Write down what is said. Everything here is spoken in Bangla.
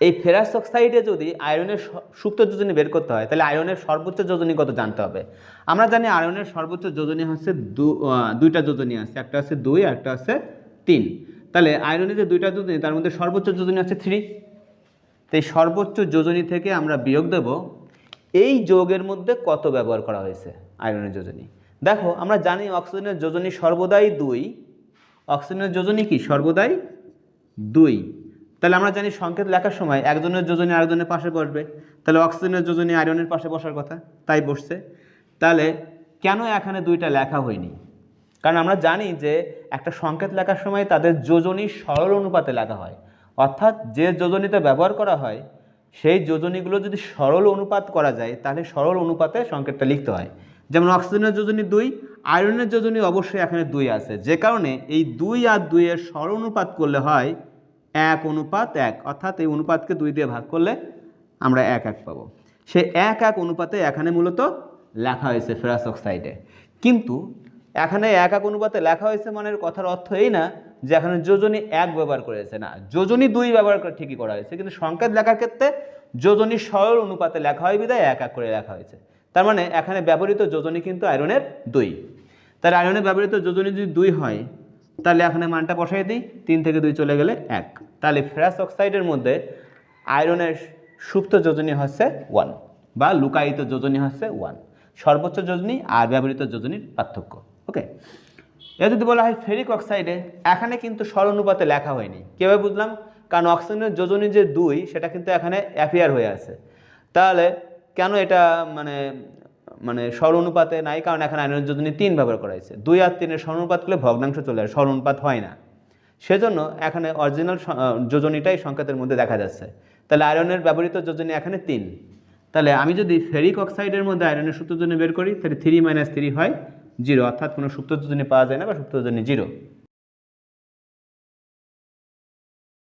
এই ফেরাস অক্সাইডে যদি আয়রনের সুপ্ত যোজনী বের করতে হয়, তাহলে আয়রনের সর্বোচ্চ যোজনী কত জানতে হবে? আমরা জানি আয়রনের সর্বোচ্চ যোজনী হচ্ছে দুইটা যোজনী আছে, একটা আছে দুই, একটা আছে তিন। তাহলে আয়রনের যে দুইটা যোজনী, তার মধ্যে সর্বোচ্চ যোজনী হচ্ছে থ্রি। তো এই সর্বোচ্চ যোজনী থেকে আমরা বিয়োগ দেব, এই যোগের মধ্যে কত ব্যবহার করা হয়েছে আয়রনের যোজনী? দেখো, আমরা জানি অক্সিজেনের যোজনী সর্বদাই দুই। অক্সিজেনের যোজনী কি? সর্বদাই দুই। তাহলে আমরা জানি সংকেত লেখার সময় একজনের যোজনী আরেকজনের পাশে বসবে। তাহলে অক্সিজেনের যোজনী আয়রনের পাশে বসার কথা, তাই বসছে। তাহলে কেন এখানে দুইটা লেখা হয়নি? কারণ আমরা জানি যে একটা সংকেত লেখার সময় তাদের যোজনী সরল অনুপাতে লেখা হয়। অর্থাৎ যে যোজনীতে ব্যবহার করা হয়, সেই যোজনীগুলো যদি সরল অনুপাত করা যায়, তাহলে সরল অনুপাতে সংকেতটা লিখতে হয়। যেমন অক্সিজেনের যোজনী দুই, আয়রনের যোজনী অবশ্যই এখানে দুই আছে। যে কারণে এই দুই আর দুইয়ের সরল অনুপাত করলে হয় এক অনুপাত এক, অর্থাৎ এই অনুপাতকে দুই দিয়ে ভাগ করলে আমরা এক এক পাবো। সে এক এক অনুপাতে এখানে মূলত লেখা হয়েছে ফেরাস অক্সাইডে। কিন্তু এখানে এক এক অনুপাতে লেখা হয়েছে মানের কথার অর্থ এই না যে এখানে যোজনী এক ব্যবহার করেছে না, যোজনী দুই ব্যবহার করে ঠিকই করা হয়েছে, কিন্তু সংকেত লেখার ক্ষেত্রে যোজনী সরল অনুপাতে লেখা হয় বিদায় এক এক করে লেখা হয়েছে। তার মানে এখানে ব্যবহৃত যোজনী কিন্তু আয়রনের দুই। তার আয়রনে ব্যবহৃত যোজনী যদি দুই হয় তাহলে এখানে মানটা বসাই দিই, তিন থেকে দুই চলে গেলে এক। তাহলে ফেরাস অক্সাইডের মধ্যে আয়রনের সুপ্ত যোজনী হচ্ছে ওয়ান বা লুকায়িত যোজনী হচ্ছে ওয়ান সর্বোচ্চ যোজনী আর ব্যবহৃত যোজনীর পার্থক্য ওকে এ যদি বলা হয় ফেরিক অক্সাইডে, এখানে কিন্তু সরনুপাতে লেখা হয়নি। কীভাবে বুঝলাম? কারণ অক্সিজেনের যোজনী যে দুই, সেটা কিন্তু এখানে অ্যাপিয়ার হয়ে আছে। তাহলে কেন এটা মানে মানে সর অনুপাতে নাই, কারণ এখানে আয়নের যোজনী তিন ব্যবহার করা হয়েছে। দুই আর তিনের সর অনুপাত করলে ভগ্নাংশ চলে আসে সর অনুপাত হয় না। সেজন্য এখানে অরিজিনাল যোজনীটাই সংকেতের মধ্যে দেখা যাচ্ছে। তাহলে আয়রনের ব্যবহৃত যোজনী এখানে তিন। তাহলে আমি যদি ফেরিক অক্সাইডের মধ্যে আয়রনের সুপ্ত যোজনী বের করি, তাহলে থ্রি মাইনাস থ্রি হয় জিরো অর্থাৎ কোনো সুপ্ত যোজনী পাওয়া যায় না বা সুপ্ত যোজনী জিরো